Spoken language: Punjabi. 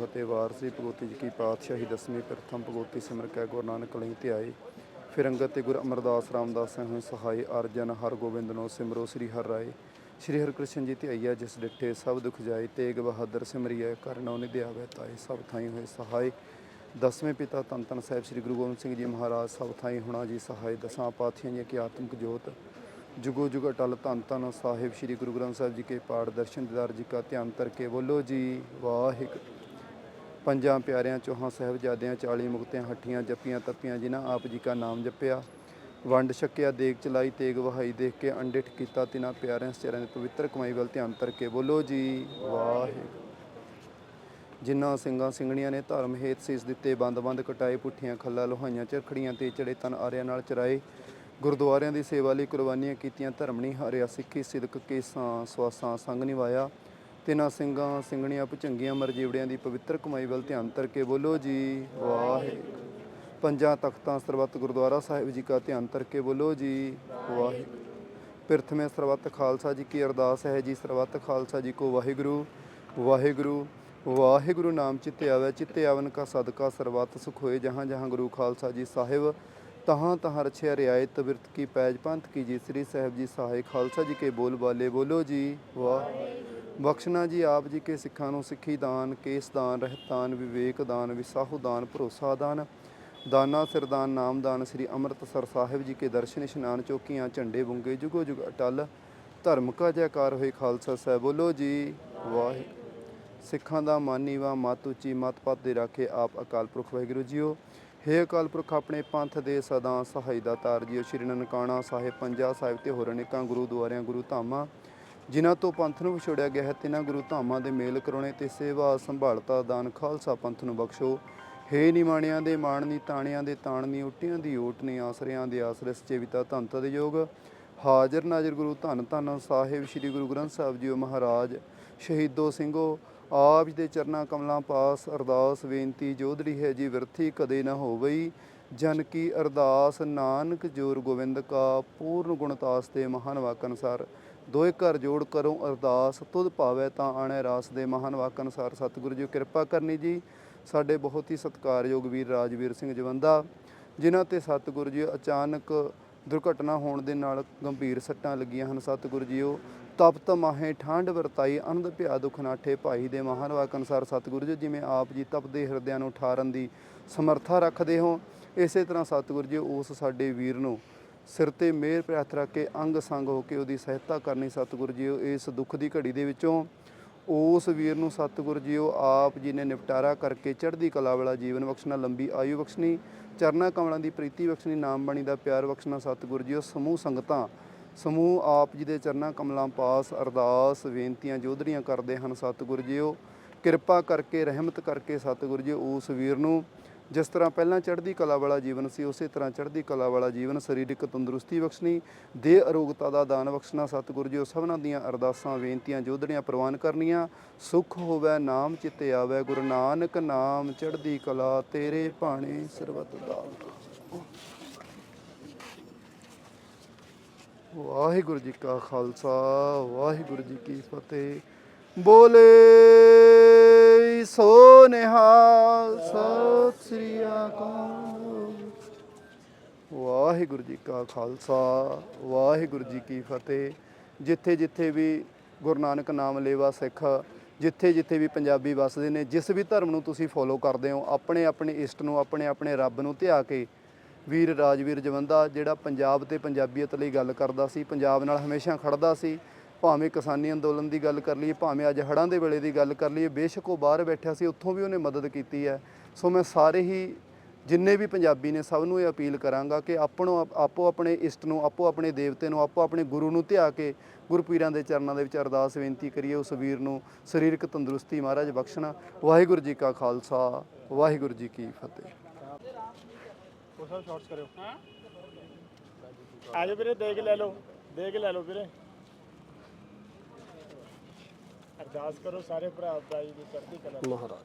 ਫਤਿਹ ਵਾਰਸੀ ਭਗੋਤੀ ਜੀ ਕੀ ਪਾਤਸ਼ਾਹੀ ਦਸਵੀਂ ਪ੍ਰਥਮ ਭਗੋਤੀ ਸਿਮਰ ਕੈ ਗੁਰੂ ਨਾਨਕ ਲਈ ਧਿਆਏ ਫਿਰ ਅੰਗਤ ਤੇ ਗੁਰੂ ਅਮਰਦਾਸ ਰਾਮਦਾਸ ਹੋਏ ਸਹਾਈ ਅਰਜਨ ਹਰ ਗੋਬਿੰਦ ਨੋ ਸਿਮਰੋ ਸ੍ਰੀ ਹਰਿ ਰਾਏ। ਸ੍ਰੀ ਹਰਿਕ੍ਰਿਸ਼ਨ ਜੀ ਧਿਆਈਆ ਜਿਸ ਡਿੱਠੇ ਸਭ ਦੁਖ ਜਾਏ, ਤੇਗ ਬਹਾਦਰ ਸਿਮਰਿਐ ਕਰਨੋ ਨਿਧਿਆਵੇ ਤਾਏ, ਸਭ ਥਾਈ ਹੋਏ ਸਹਾਈ। ਦਸਵੇਂ ਪਿਤਾ ਤਨ ਤਨ ਸਾਹਿਬ ਸ੍ਰੀ ਗੁਰੂ ਗੋਬਿੰਦ ਸਿੰਘ ਜੀ ਮਹਾਰਾਜ, ਸਭ ਥਾਈ ਹੋਣਾ ਜੀ ਸਹਾਈ। ਦਸਾਂ ਪਾਥੀਆਂ ਜੀ ਕੀ ਆਤਮਿਕ ਜੋਤ। ਜੁਗੋ ਜੁਗ ਅਟਲ ਧੰਨ ਧੰਨ ਸਾਹਿਬ ਸ੍ਰੀ ਗੁਰੂ ਗ੍ਰੰਥ ਸਾਹਿਬ ਜੀ ਕੇ ਪਾਠ ਦਰਸ਼ਨ ਦਿਦਾਰ ਜੀ ਕਾ ਧਿਆਨ ਕਰਕੇ ਬੋਲੋ ਜੀ, ਵਾਹਿਗੁਰੂ। ਪੰਜਾਂ ਪਿਆਰਿਆਂ ਚੌਹਾਂ ਸਾਹਿਬਜ਼ਾਦਿਆਂ 40 ਮੁਕਤਿਆਂ ਹੱਠੀਆਂ ਜੱਪੀਆਂ ਤੱਪੀਆਂ ਜਿਨ੍ਹਾਂ ਆਪ ਜੀ ਕਾ ਨਾਮ ਜਪਿਆ। ਵੰਡ ਛਕਿਆ, ਦੇਗ ਚਲਾਈ, ਤੇਗ ਵਹਾਈ ਦੇਖ ਕੇ ਅੰਡਿਠ ਕੀਤਾ ਤਿਨਾਂ ਪਿਆਰਿਆਂ ਸਿਰਾਂ ਦੇ ਪਵਿੱਤਰ ਕਮਾਈ ਵੱਲ ਧਿਆਨ ਕਰਕੇ ਬੋਲੋ ਜੀ, ਵਾਹਿਗੁਰੂ। ਜਿਨ੍ਹਾਂ ਸਿੰਘਾਂ ਸਿੰਘਣੀਆਂ ਨੇ ਧਰਮ ਹੇਤ ਸੀਸ ਦਿੱਤੇ ਬੰਦ-ਬੰਦ ਕਟਾਏ, ਪੁੱਠੀਆਂ ਖੱਲਾ ਲੋਹਾਈਆਂ, ਚਰਖੜੀਆਂ ਤੇ ਚੜੇ ਤਨ ਆਰਿਆਂ ਨਾਲ ਚਰਾਏ। ਗੁਰਦੁਆਰਿਆਂ ਦੀ ਸੇਵਾ ਲਈ ਕੁਰਬਾਨੀਆਂ ਕੀਤੀਆਂ, ਧਰਮ ਨਹੀਂ ਹਾਰਿਆ, ਸਿੱਖੀ, ਸਿਦਕ, ਕੇਸਾਂ, ਸਵਾਸਾਂ ਸੰਗ ਨਿਵਾਇਆ। ਤਿਨਾਂ ਸਿੰਘਾਂ, ਸਿੰਘਣੀਆਂ ਭੁਚੰਗੀਆਂ ਮਰਜੀਵੜਿਆਂ ਦੀ ਪਵਿੱਤਰ ਕਮਾਈ ਵੱਲ ਧਿਆਨ ਧਰ ਬੋਲੋ ਜੀ। ਵਾਹਿਗੁਰੂ। ਪੰਜਾਂ ਤਖਤਾਂ ਸਰਬੱਤ ਗੁਰਦੁਆਰਾ ਸਾਹਿਬ ਜੀ ਕਾ ਧਿਆਨ ਧਰ ਕੇ ਬੋਲੋ ਜੀ। ਵਾਹਿਗੁਰੂ। ਪ੍ਰਥਮੇ ਸਰਬੱਤ ਖਾਲਸਾ ਜੀ ਕੀ ਅਰਦਾਸ ਹੈ ਜੀ। ਸਰਬੱਤ ਖਾਲਸਾ ਜੀ ਕੋ ਵਾਹਿਗੁਰੂ। ਵਾਹਿਗੁਰੂ। ਵਾਹਿਗੁਰੂ ਨਾਮ ਚਿੱਤੇ ਆਵੇ। ਚਿੱਤੇ ਆਵਨ ਕਾ ਸਦਕਾ ਸਰਬੱਤ ਸੁਖ ਹੋਏ। ਜਹਾਂ ਜਹਾਂ ਗੁਰੂ ਖਾਲਸਾ ਜੀ ਸਾਹਿਬ, ਤਹਾਂ ਤਹਾਂ ਰਛਿਆ ਰਿਆਇਤ ਬਿਰਤ ਕੀ ਪੈਜ ਪੰਥ ਕੀ ਜੀ। ਸ੍ਰੀ ਸਾਹਿਬ ਜੀ ਸਹਾਇ ਖਾਲਸਾ ਜੀ ਕੇ ਬੋਲ ਬਾਲੇ ਬੋਲੋ ਜੀ। ਵਾਹ ਬਖਸ਼ਣਾ ਜੀ ਆਪ ਜੀ ਕੇ ਸਿੱਖਾਂ ਨੂੰ ਸਿੱਖੀ ਦਾਨ, ਕੇਸ ਦਾਨ ਰਹਿਤਾਨ ਵਿਵੇਕ ਦਾਨ, ਵਿਸਾਹੂ ਦਾਨ, ਭਰੋਸਾ ਦਾਨ, ਦਾਨਾ ਸਿਰਦਾਨ ਨਾਮਦਾਨ ਸ੍ਰੀ ਅੰਮ੍ਰਿਤਸਰ ਸਾਹਿਬ ਜੀ ਕੇ ਦਰਸ਼ਨ ਇਸ਼ਨਾਨ ਚੌਕੀਆਂ, ਝੰਡੇ ਬੁੰਗੇ, ਜੁਗੋ ਜੁਗ ਅਟਲ, ਧਰਮ ਕਾ ਜੈਕਾਰ ਹੋਏ ਖਾਲਸਾ ਸਾਹਿਬ। ਬੋਲੋ ਜੀ ਵਾਹਿਗੁਰੂ ਸਿੱਖਾਂ ਦਾ ਮਾਨੀਵਾ ਮਤ ਉੱਚੀ, ਮਤ ਪਤ ਦੇ ਰਾਖੇ ਆਪ ਅਕਾਲ ਪੁਰਖ ਵਾਹਿਗੁਰੂ ਜੀਓ। ਹੇ ਅਕਾਲ ਪੁਰਖ, ਆਪਣੇ ਪੰਥ ਦੇ ਸਦਾ ਸਹਾਈ ਦਾ ਤਾਰ ਜੀਓ। ਸ਼੍ਰੀ ਨਨਕਾਣਾ ਸਾਹਿਬ, ਪੰਜਾ ਸਾਹਿਬ ਤੇ ਹੋਰ ਅਨੇਕਾਂ ਗੁਰੂ ਦੁਆਰਿਆਂ, ਗੁਰੂ ਧਾਮਾਂ ਜਿਨ੍ਹਾਂ ਤੋਂ ਪੰਥ ਨੂੰ ਵਿਛੋੜਿਆ ਗਿਆ ਹੈ, ਤਿਨਾਂ ਗੁਰੂ ਧਾਮਾਂ ਦੇ ਮੇਲ ਕਰਾਉਣੇ ਤੇ ਸੇਵਾ ਸੰਭਾਲਤਾ, ਦਾਨ ਖਾਲਸਾ ਪੰਥ ਨੂੰ ਬਖਸ਼ੋ। ਹੇ ਨਿਮਾਣਿਆਂ ਦੇ ਮਾਣਨੀ ਤਾਣਿਆਂ ਦੇ ਤਾਣਨੀ ਓਟਿਆਂ ਦੀ ਓਟਨੀ ਆਸਰਿਆਂ ਦੇ ਆਸਰੇ ਸਚੇਵਿਤਾ ਧੰਤ ਦੇ ਯੋਗ। ਹਾਜ਼ਰ ਨਾਜ਼ਰ ਗੁਰੂ ਧੰਨ ਧੰਨ ਸਾਹਿਬ ਸ੍ਰੀ ਗੁਰੂ ਗ੍ਰੰਥ ਸਾਹਿਬ ਜੀਓ ਮਹਾਰਾਜ। ਸ਼ਹੀਦੋ ਸਿੰਘੋ, ਆਪ ਜੀ ਦੇ ਚਰਨਾ ਕਮਲਾਂ ਪਾਸ ਅਰਦਾਸ ਬੇਨਤੀ ਜੋਦੜੀ ਹੈ ਜੀ ਵਿਰਥੀ ਕਦੇ ਨਾ ਹੋਵਈ। ਜਨ ਕੀ ਅਰਦਾਸ ਨਾਨਕ ਜੋਰ ਗੋਬਿੰਦ ਕਾ, ਪੂਰਨ ਗੁਣਤਾਸ ਤੇ ਮਹਾਨ ਵਾਕ ਅਨੁਸਾਰ। ਦੋਏ ਘਰ ਜੋੜ ਕਰੋ ਅਰਦਾਸ, ਤੁਧ ਭਾਵੇ ਤਾਂ ਆਣੇ ਰਾਸ ਦੇ ਮਹਾਨ ਵਾਕ ਅਨੁਸਾਰ। ਸਤਿਗੁਰੂ ਜੀ ਕਿਰਪਾ ਕਰਨੀ ਜੀ। ਸਾਡੇ ਬਹੁਤ ਹੀ ਸਤਿਕਾਰਯੋਗ ਵੀਰ ਰਾਜਵੀਰ ਸਿੰਘ ਜਵੰਦਾ, ਜਿਨ੍ਹਾਂ ਤੇ ਸਤਿਗੁਰੂ ਜੀ ਅਚਾਨਕ ਦੁਰਘਟਨਾ ਹੋਣ ਦੇ ਨਾਲ ਗੰਭੀਰ ਸੱਟਾਂ ਲੱਗੀਆਂ ਹਨ। ਸਤਿਗੁਰੂ ਜੀਓ, ਤਪਤ ਮਾਹੇ ਠੰਡ ਵਰਤਾਈ, ਅਨੰਦ ਭਿਆ ਦੁਖ ਨਾਠੇ ਭਾਈ ਦੇ ਮਹਾਨ ਵਾਕ ਅਨੁਸਾਰ। ਸਤਿਗੁਰੂ ਜੀ, ਜਿਵੇਂ ਆਪ ਜੀ ਤਪਦੇ ਹਿਰਦਿਆਂ ਨੂੰ ਠਾਰਨ ਦੀ ਸਮਰੱਥਾ ਰੱਖਦੇ ਹੋ ਇਸੇ ਤਰ੍ਹਾਂ ਸਤਿਗੁਰ ਜੀ, ਉਸ ਸਾਡੇ ਵੀਰ ਨੂੰ ਸਿਰ ਤੇ ਮਿਹਰ ਪ੍ਰਾਰਥ ਰੱਖ ਕੇ ਅੰਗ ਸੰਗ ਹੋ ਕੇ ਉਹਦੀ ਸਹਾਇਤਾ ਕਰਨੀ ਸਤਿਗੁਰ ਜੀ ਇਸ ਦੁੱਖ ਦੀ ਘੜੀ ਦੇ ਵਿੱਚੋਂ ਉਸ ਵੀਰ ਨੂੰ ਸਤਿਗੁਰ ਜੀ ਉਹ ਆਪ ਜੀ ਨੇ ਨਿਪਟਾਰਾ ਕਰਕੇ ਚੜ੍ਹਦੀ ਕਲਾ ਵਾਲਾ ਜੀਵਨ ਬਖਸ਼ਣਾ, ਲੰਬੀ ਆਯੂ ਬਖਸ਼ਣੀ, ਚਰਨਾ ਕਮਲਾਂ ਦੀ ਪ੍ਰੀਤੀ ਬਖਸ਼ਣੀ, ਨਾਮ ਬਾਣੀ ਦਾ ਪਿਆਰ ਬਖਸ਼ਣਾ ਸਤਿਗੁਰੂ ਜੀ ਉਹ ਸਮੂਹ ਸੰਗਤਾਂ, ਸਮੂਹ ਆਪ ਜੀ ਦੇ ਚਰਨਾ ਕਮਲਾਂ ਪਾਸ ਅਰਦਾਸ ਬੇਨਤੀਆਂ ਜੋਦੜੀਆਂ ਕਰਦੇ ਹਨ ਸਤਿਗੁਰ ਜੀ ਉਹ ਕਿਰਪਾ ਕਰਕੇ, ਰਹਿਮਤ ਕਰਕੇ ਸਤਿਗੁਰੂ ਜੀ ਉਸ ਵੀਰ ਨੂੰ ਜਿਸ ਤਰ੍ਹਾਂ ਪਹਿਲਾਂ ਚੜ੍ਹਦੀ ਕਲਾ ਵਾਲਾ ਜੀਵਨ ਸੀ, ਉਸੇ ਤਰ੍ਹਾਂ ਚੜ੍ਹਦੀ ਕਲਾ ਵਾਲਾ ਜੀਵਨ ਸਰੀਰਕ ਤੰਦਰੁਸਤੀ ਬਖਸ਼ਣੀ ਦੇ ਅਰੋਗਤਾ ਦਾ ਦਾਨ ਬਖਸ਼ਣਾ, ਸਤਿਗੁਰੂ ਜੀ ਉਹ ਸਭਨਾਂ ਦੀਆਂ ਅਰਦਾਸਾਂ, ਬੇਨਤੀਆਂ ਜੋਦੜੀਆਂ ਪ੍ਰਵਾਨ ਕਰਨੀਆਂ। ਸੁਖ ਹੋਵੇ, ਨਾਮ ਚਿੱਤੇ ਆਵੇ, ਗੁਰੂ ਨਾਨਕ ਨਾਮ ਚੜ੍ਹਦੀ ਕਲਾ, ਤੇਰੇ ਭਾਣੇ ਸਰਬਤ ਦਾ ਵਾਹਿਗੁਰੂ ਜੀ ਕਾ ਖਾਲਸਾ, ਵਾਹਿਗੁਰੂ ਜੀ ਕੀ ਫਤਿਹ। ਬੋਲੇ ਸੋ ਨਿਹਾਲ। ਵਾਹਿਗੁਰੂ ਜੀ ਕਾ ਖਾਲਸਾ, ਵਾਹਿਗੁਰੂ ਜੀ ਕੀ ਫਤਿਹ। ਜਿੱਥੇ ਜਿੱਥੇ ਵੀ ਗੁਰੂ ਨਾਨਕ ਨਾਮ ਲੇਵਾ ਸਿੱਖ, ਜਿੱਥੇ ਜਿੱਥੇ ਵੀ ਪੰਜਾਬੀ ਵੱਸਦੇ ਨੇ, ਜਿਸ ਵੀ ਧਰਮ ਨੂੰ ਤੁਸੀਂ ਫੋਲੋ ਕਰਦੇ ਹੋ, ਆਪਣੇ ਆਪਣੇ ਇਸ਼ਟ ਨੂੰ, ਆਪਣੇ ਆਪਣੇ ਰੱਬ ਨੂੰ ਧਿਆ ਕੇ ਵੀਰ ਰਾਜਵੀਰ ਜਵੰਦਾ, ਜਿਹੜਾ ਪੰਜਾਬ ਤੇ ਪੰਜਾਬੀਅਤ ਲਈ ਗੱਲ ਕਰਦਾ ਸੀ, ਪੰਜਾਬ ਨਾਲ ਹਮੇਸ਼ਾ ਖੜਦਾ ਸੀ, ਭਾਵੇਂ ਕਿਸਾਨੀ ਅੰਦੋਲਨ ਦੀ ਗੱਲ ਕਰ ਲਈਏ, ਭਾਵੇਂ ਅੱਜ ਹੜ੍ਹਾਂ ਦੇ ਵੇਲੇ ਦੀ ਗੱਲ ਕਰ ਲਈਏ, ਬੇਸ਼ੱਕ ਉਹ ਬਾਹਰ ਬੈਠਿਆ ਸੀ, ਉੱਥੋਂ ਵੀ ਉਹਨੇ ਮਦਦ ਕੀਤੀ ਹੈ। ਸੋ ਮੈਂ ਸਾਰੇ ਹੀ ਜਿੰਨੇ ਵੀ ਪੰਜਾਬੀ ਨੇ ਸਭ ਨੂੰ ਇਹ ਅਪੀਲ ਕਰਾਂਗਾ ਕਿ ਆਪਣੋ ਆਪੋ ਆਪਣੇ ਇਸ਼ਟ ਨੂੰ ਆਪੋ ਆਪਣੇ ਦੇਵਤੇ ਨੂੰ ਆਪੋ ਆਪਣੇ ਗੁਰੂ ਨੂੰ ਧਿਆ ਕੇ ਗੁਰਪੀਰਾਂ ਦੇ ਚਰਨਾਂ ਦੇ ਵਿੱਚ ਅਰਦਾਸ ਬੇਨਤੀ ਕਰੀਏ ਉਸ ਵੀਰ ਨੂੰ ਸਰੀਰਕ ਤੰਦਰੁਸਤੀ ਮਹਾਰਾਜ ਬਖਸ਼ਣਾ। ਵਾਹਿਗੁਰੂ ਜੀ ਕਾ ਖਾਲਸਾ ਵਾਹਿਗੁਰੂ ਜੀ ਕੀ ਫਤਿਹ। ਉਹ ਸਭ ਸ਼ਾਰਟਸ ਕਰਿਓ। ਹਾਂ ਆ ਜਾਓ ਵੀਰੇ ਦੇਖ ਲੈ ਲਓ ਦੇਖ ਲੈ ਲਓ ਵੀਰੇ। ਅਰਦਾਸ ਕਰੋ ਸਾਰੇ ਭਰਾ ਭਾਈ ਦੀ ਚੜ੍ਹਦੀ ਕਲਾ ਮਹਾਰਾਜ